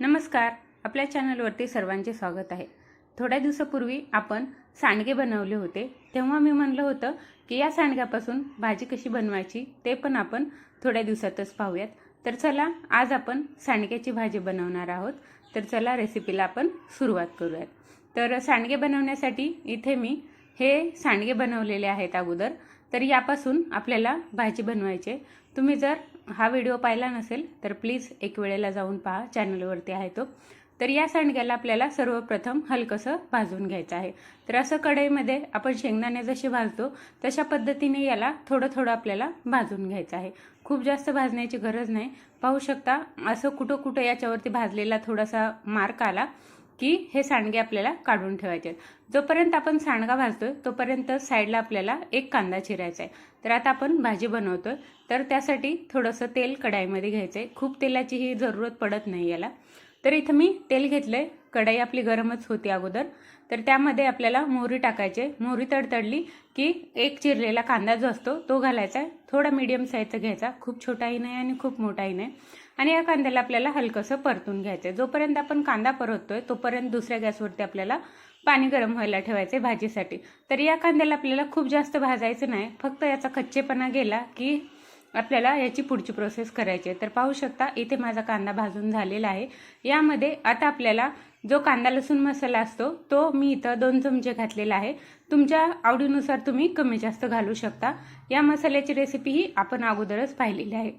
नमस्कार. आपल्या चॅनलवरती सर्वांचे स्वागत आहे. थोड्या दिवसापूर्वी आपण सांडगे बनवले होते. तेव्हा मी म्हणलं होतं की या सांडग्यापासून भाजी कशी बनवायची ते पण आपण थोड्या दिवसातच पाहूयात. तर चला आज आपण सांडग्याची भाजी बनवणार आहोत. तर चला रेसिपीला आपण सुरुवात करूयात. तर सांडगे बनवण्यासाठी इथे मी हे सांडगे बनवलेले आहेत अगोदर. तर यापासून आपल्याला भाजी बनवायची. तुम्ही जर हा व्हिडिओ पाहिला नसेल तर प्लीज एक वेळेला जाऊन पहा चॅनलवरती आहे तो. तर या सांडग्याला आपल्याला सर्वप्रथम हलकंसं भाजून घ्यायचं आहे. तर असं कढईमध्ये आपण शेंगदाणे जसे भाजतो तशा पद्धतीने याला थोडं थोडं आपल्याला भाजून घ्यायचं आहे. खूप जास्त भाजण्याची गरज नाही. पाहू शकता असं कुठं कुठं याच्यावरती भाजलेला थोडासा मार्क आला. की हे सांडगे आपल्याला काढून ठेवायचे आहेत. जोपर्यंत आपण सांडगा भाजतोय तोपर्यंत साईडला आपल्याला एक कांदा चिरायचा आहे. तर आता आपण भाजी बनवतोय. तर त्यासाठी थोडंसं तेल कढाईमध्ये घ्यायचं आहे खूप तेलाची ही जरूरत पडत नाही याला. तर इथं मी तेल घेतलंय. कढाई आपली गरमच होती अगोदर. तर त्यामध्ये आपल्याला मोहरी टाकायचे मोहरी तडतडली की एक चिरलेला कांदा जो असतो तो घालायचा आहे. थोडा मीडियम साईजचा घ्यायचा. खूप छोटाही नाही आणि खूप मोठाही नाही. आणि या कांद्याला आपल्याला हलकंसं परतून घ्यायचं आहे जोपर्यंत आपण कांदा परततोय तोपर्यंत दुसऱ्या गॅसवरती आपल्याला पाणी गरम व्हायला ठेवायचे भाजीसाठी. तर या कांद्याला आपल्याला खूप जास्त भाजायचं नाही. फक्त याचा कच्चेपणा गेला की आपल्याला याची पुढची प्रोसेस करायची आहे. तर पाहू शकता इथे माझा कांदा भाजून झालेला आहे. यामध्ये आता आपल्याला जो कांदा लसूण मसाला असतो तो मी इथं दोन चमचे घातलेला आहे. तुमच्या आवडीनुसार तुम्ही कमी जास्त घालू शकता. या मसाल्याची रेसिपी ही आपण अगोदरच पाहिलेली आहे.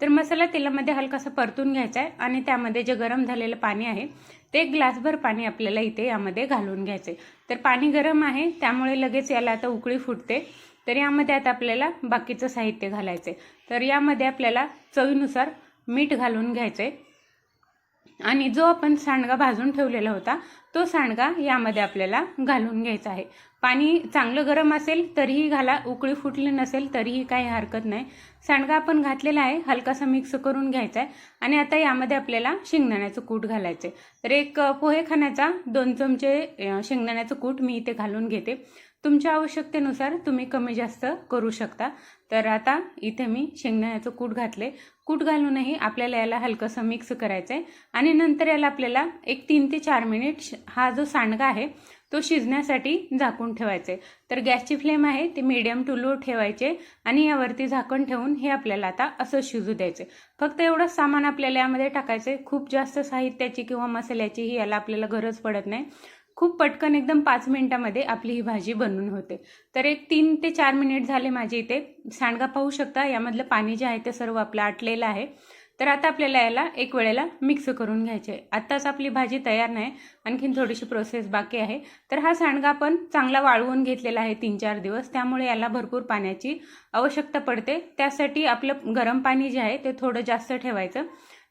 तर मसाला तेलामध्ये हलकासा परतून घ्यायचा आहे आणि त्यामध्ये जे गरम झालेलं पाणी आहे ते एक ग्लासभर पाणी आपल्याला इथे यामध्ये घालून घ्यायचं आहे. तर पाणी गरम आहे त्यामुळे लगेच याला आता उकळी फुटते. तर यामध्ये आता आपल्याला बाकीचं साहित्य घालायचं आहे तर यामध्ये आपल्याला चवीनुसार मीठ घालून घ्यायचं आहे आणि जो आपण सांडगा भाजून ठेवलेला होता तो सांडगा यामध्ये आपल्याला घालून घ्यायचा आहे. पाणी चांगलं गरम असेल तरीही घाला. उकळी फुटली नसेल तरीही काही हरकत नाही. सांडगा आपण घातलेला आहे हलकासा मिक्स करून घ्यायचा आहे. आणि आता यामध्ये आपल्याला शेंगदाण्याचं कूट घालायचं आहे तर एक पोहे खाण्याचा दोन चमचे शेंगदाण्याचं कूट मी इथे घालून घेते. तुमच्या आवश्यकतेनुसार तुम्ही कमी जास्त करू शकता. तर आता इथे मी शेंगदाण्याचं कूट घातले. कूट घालूनही आपल्याला याला हलकंसं मिक्स करायचं आहे आणि नंतर याला आपल्याला एक तीन ते चार मिनिट हा जो सांडगा आहे तो शिजण्यासाठी झाकून ठेवायचे तर गॅसची फ्लेम आहे ती मीडियम टू लो ठेवायचे आणि यावरती झाकण ठेवून हे आपल्याला आता असं शिजू द्यायचे फक्त एवढंच सामान आपल्याला यामध्ये टाकायचं आहे खूप जास्त साहित्याची किंवा मसाल्याची ही याला आपल्याला गरज पडत नाही. खूप पटकन एकदम पाच मिनिटामध्ये आपली ही भाजी बनून होते. तर एक तीन ते चार मिनिट झाले माझे इथे. सांडगा पाहू शकता यामधलं पाणी जे आहे ते सर्व आपलं आटलेलं आहे. तर आता आपल्याला याला एक वेळेला मिक्स करून घ्यायचे आहे. आत्ताच आपली भाजी तयार नाही आणखीन थोडीशी प्रोसेस बाकी आहे. तर हा सांडगा आपण चांगला वाळवून घेतलेला आहे तीन चार दिवस. त्यामुळे याला भरपूर पाण्याची आवश्यकता पडते. त्यासाठी आपलं गरम पाणी जे आहे ते थोडं जास्त ठेवायचं.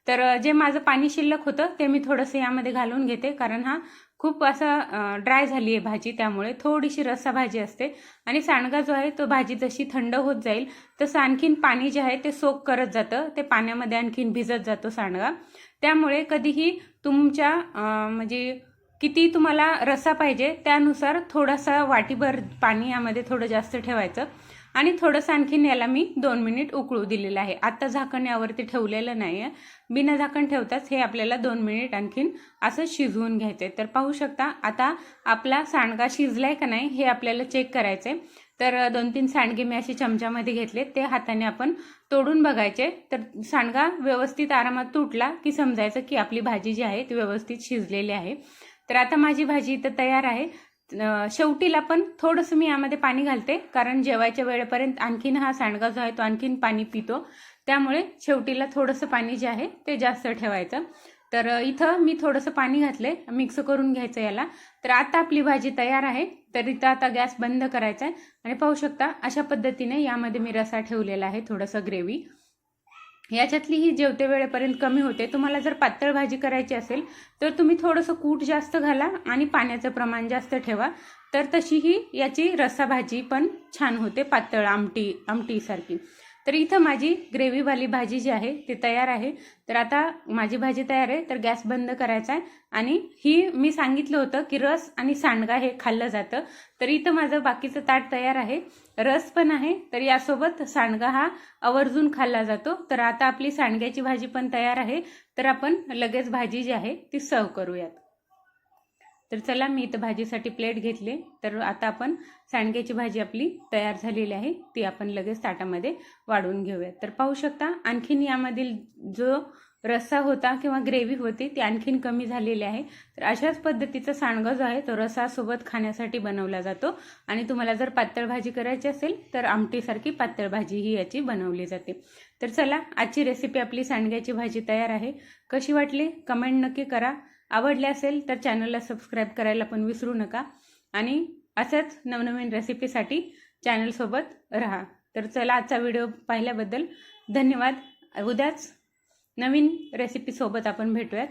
तर जे माझं पाणी शिल्लक होतं ते मी थोडंसं यामध्ये घालून घेते. कारण हा खूप असा ड्राय झाली आहे भाजी. त्यामुळे थोडीशी रस्सा भाजी असते. आणि सांडगा जो आहे तो भाजी जशी थंड होत जाईल तसं आणखीन पाणी जे आहे ते सोक करत जातं. ते पाण्यामध्ये आणखीन भिजत जातो सांडगा. त्यामुळे कधीही तुमच्या म्हणजे किती तुम्हाला रस्सा पाहिजे त्यानुसार थोडासा वाटीभर पाणी यामध्ये थोडं जास्त ठेवायचं. आणि थोडंसं आणखीन याला मी दोन मिनिट उकळू दिलेलं आहे. आत्ता झाकण यावरती ठेवलेलं नाही आहे बिना झाकण ठेवताच हे आपल्याला दोन मिनिट आणखीन असं शिजवून घ्यायचं आहे तर पाहू शकता आता आपला सांडगा शिजलाय का नाही हे आपल्याला चेक करायचं आहे तर दोन तीन सांडगे मी असे चमच्यामध्ये घेतले ते हाताने आपण तोडून बघायचे. तर सांडगा व्यवस्थित आरामात तुटला की समजायचं की आपली भाजी जी आहे ती व्यवस्थित शिजलेली आहे. तर आता माझी भाजी इथं तयार आहे. शेवटीला पण थोडंसं मी यामध्ये पाणी घालते कारण जेवायच्या वेळेपर्यंत आणखीन हा सांडगा जो आहे तो आणखीन पाणी पितो. त्यामुळे शेवटीला थोडंसं पाणी जे आहे ते जास्त ठेवायचं. तर इथं मी थोडंसं पाणी घातले मिक्स करून घ्यायचं याला. तर आता आपली भाजी तयार आहे तर इथं आता गॅस बंद करायचा आहे. आणि पाहू शकता अशा पद्धतीने यामध्ये मी रसा ठेवलेला आहे थोडंसं ग्रेव्ही. याच्यातली ही जेवते वेळेपर्यंत कमी होते. तुम्हाला जर पातळ भाजी करायची असेल तर तुम्ही थोडंसं कूट जास्त घाला आणि पाण्याचं प्रमाण जास्त ठेवा. तर तशी ही याची रस्सा भाजी पण छान होते पातळ आमटी आमटीसारखी. तर इथं माझी ग्रेव्हीवाली भाजी जी आहे ती तयार आहे. तर आता माझी भाजी तयार आहे तर गॅस बंद करायचा आहे. आणि ही मी सांगितलं होतं की रस आणि सांडगा हे खाल्लं जातं. तर इथं माझं बाकीचं ताट तयार आहे. रस पण आहे तर यासोबत सांडगा हा आवर्जून खाल्ला जातो. तर आता आपली सांडग्याची भाजी पण तयार आहे. तर आपण लगेच भाजी जी आहे ती सर्व करूयात. तर चला मी इथं भाजीसाठी प्लेट घेतले. तर आता आपण सांडग्याची भाजी आपली तयार झालेली आहे. ती आपण लगेच ताटामध्ये वाढवून घेऊयात तर पाहू शकता आणखीन यामधील जो रस्सा होता किंवा ग्रेव्ही होती ती आणखीन कमी झालेली आहे. तर अशाच पद्धतीचा सांडगा जो आहे तो रसासोबत खाण्यासाठी बनवला जातो. आणि तुम्हाला जर पातळ भाजी करायची असेल तर आमटीसारखी पातळ भाजी ही याची बनवली जाते. तर चला आजची रेसिपी आपली सांडग्याची भाजी तयार आहे. कशी वाटली? कमेंट नक्की करा. आवडले असेल तर चॅनलला सबस्क्राईब करायला पण विसरू नका. आणि असंच नवनवीन रेसिपीसाठी चॅनलसोबत राहा. तर चला आजचा व्हिडिओ पाहिल्याबद्दल धन्यवाद. उद्याच नवीन रेसिपीसोबत आपण भेटूयात.